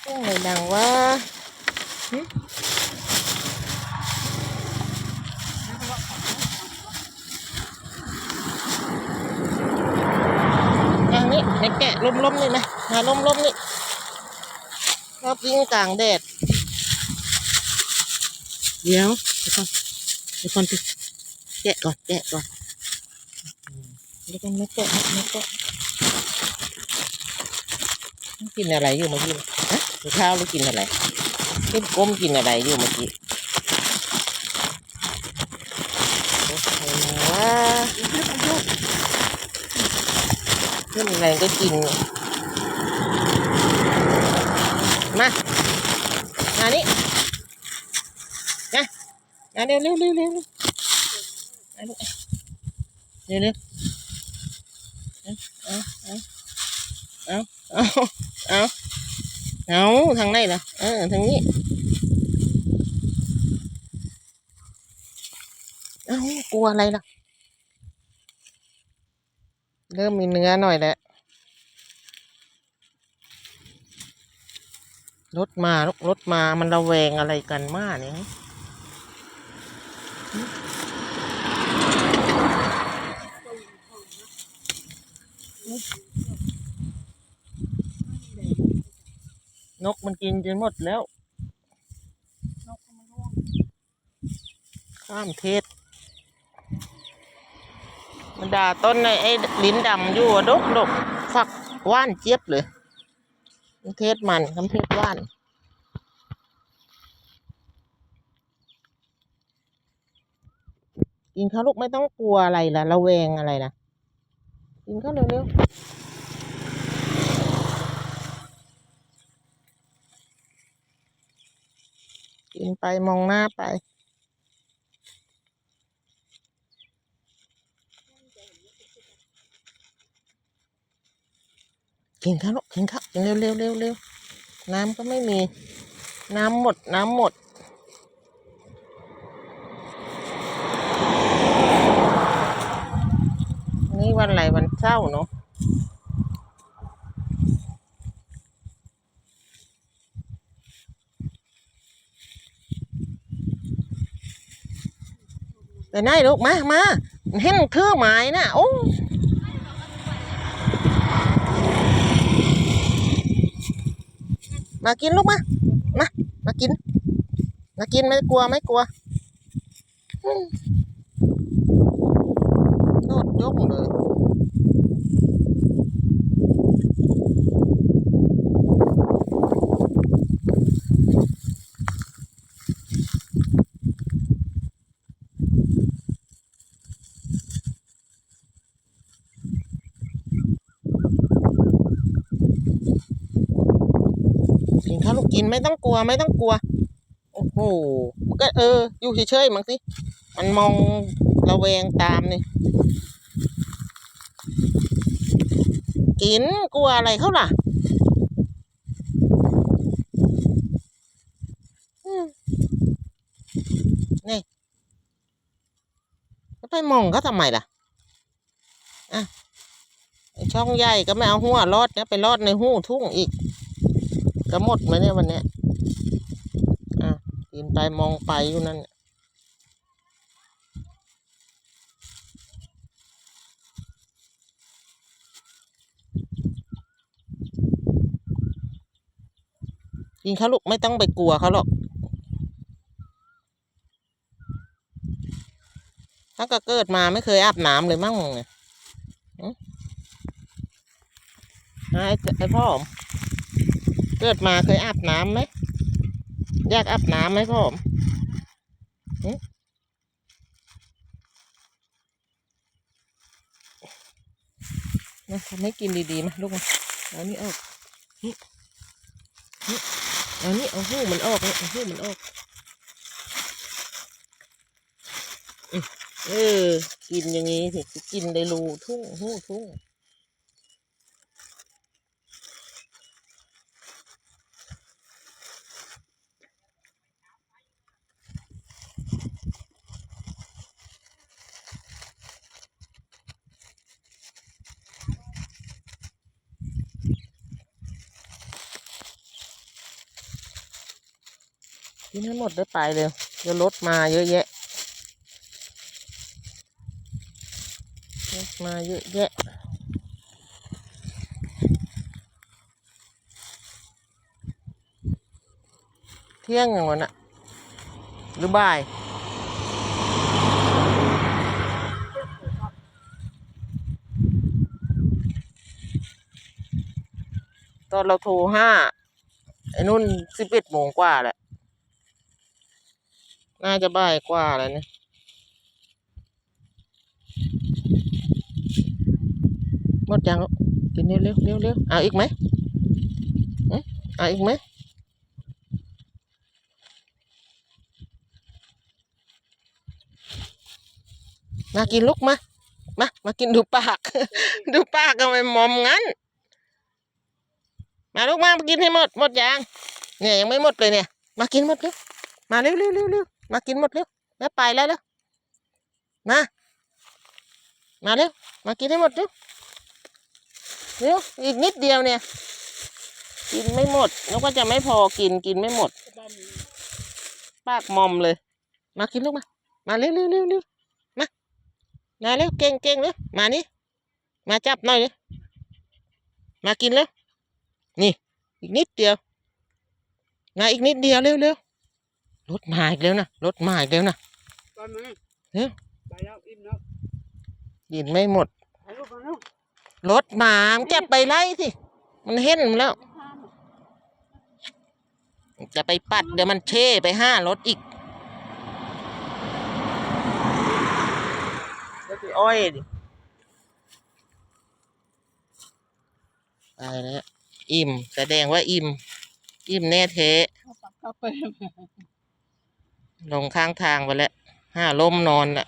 เสียงอะไรดังวะหึอันนี้ในแกะล้มๆนี่นะมาล้มๆนี่ชอบวิ่งกลางแดด เดี๋ยวเดี๋ยวก่อนเดี๋ยวก่อนสิแกะก่อนแกะก่อนอืมเดี๋ยวกันไม่แกะไม่แกะ กินอะไรอยู่เมื่อกี้ฮะหรือข้าวหรือกินอะไรกินก้มกินอะไรอยู่เมื่อกี้โอ้โหว้าขึ้นอะไรก็กิน มา มานี่นะมาเร็วเร็วเร็วเร็วเร็วมาลูกเร็วเร็วเอาเอาเอาเอา เอาเอาทางไหนล่ะ เออ ทางนี้ เอากลัวอะไรล่ะ เริ่มมีเนื้อหน่อยแล้วรถมาลูกรถมามันระแวงอะไรกันมากเนี่ย นกมันกินจนหมดแล้ว นกมันร่วงข้ามเทศ มันด่าต้นไอ้ไอ้ลิ้นดำอยู่อะดกดกฝักว่านเจี๊ยบเลยเทศมันคำเทศว่านกินข้าวลูกไม่ต้องกลัวอะไรล่ะระแวงอะไรนะกินข้าวเร็วๆ กินไปมองหน้าไป กินข้าวลูกกินข้าวกินเร็วเร็วเร็วเร็วน้ำก็ไม่มี น้ำหมด น้ำหมดนี่วันอะไรวันเศร้าร์เนาะ ไปไหนลูกมามาเห็นถือไม้นะโอ้มากินลูกมา มา มากิน มากินไม่กลัวไม่กลัวโดดยกเลย กินไม่ต้องกลัวไม่ต้องกลัว โอ้โหมันก็เออ อยู่เฉยๆมั้งสิ มันมองระแวงตามนี่กินกลัวอะไรเขาล่ะนี่แล้วไปมองเขาทำไมล่ะอะช่องใหญ่ก็ไม่เอาหัวรอดนะไปรอดในหูทุ่งอีก ก็หมดไหมเนี่ยวันเนี้ยอะกินไปมองไปอยู่นั่นน่ะกินเขาลูกไม่ต้องไปกลัวเขาหรอก ถ้าก็เกิดมาไม่เคยอาบน้ำเลยมั่งเนี่ยหึไอ้ไอ้พ่อ เกิดมาเคยอาบน้ำไหมอยากอาบน้ำไหมพ่อมหึมาทำให้กินดีๆมาลูกมาเอานี่ออกนี่นี่เอานี่เอาหูมันออกเอาหูมันออกเออ กินอย่างนี้สิกินได้รูทุ่งหูทุ่ง กินให้หมดได้ไปเร็วเดี๋ยวรถมาเยอะแยะรถมาเยอะแยะเที่ยงอย่างวันน่ะหรือบ่ายตอนเราโทรห้าไอ้นุ่นสิบเอ็ดโมงกว่าแหละ น่าจะบ่ายกว่าแล้วเนี่ยหมดยังกินเร็วเร็วเร็วเร็วเอาอีกไหมอืมเอาอีกไหมมากินลูกมา มา มากินดูปาก ดูปากทำไม่มอมงั้น มาลูกมากินให้หมด หมดยัง เนี่ยยังไม่หมดเลยเนี่ย มากินหมดเร็วมาเร็วเร็วเร็วเร็ว มากินหมดเร็วแล้วไปแล้วเร็วมา มาเร็วมากินให้หมดเร็วเร็วอีกนิดเดียวเนี่ย กินไม่หมดแล้วก็จะไม่พอกินกินไม่หมด ปากมอมเลย มากินลูกมา มาเร็วเร็วเร็วเร็วมาเร็วเก่งเก่งเร็วมานี่มาจับหน่อยเลยมากินแล้วนี่ อีกนิดเดียวมาอีกนิดเดียวเร็วเร็ว รถมาอีกแล้วนะรถมาอีกแล้วนะตอนนี้เร็วไปแล้วอิ่มแล้วกินไม่หมดไปลูกไปลูกรถมามันจะไปไล่สิ มันเห็นมันแล้ว จะไปปัดเดี๋ยวมันเช่ไปห้ารถอีกก็คืออ้อยดิไปแล้วอิ่ม แสดงว่าอิ่ม อิ่มแน่เทเลงข้างทางไปแล้วห้าล้มนอนละ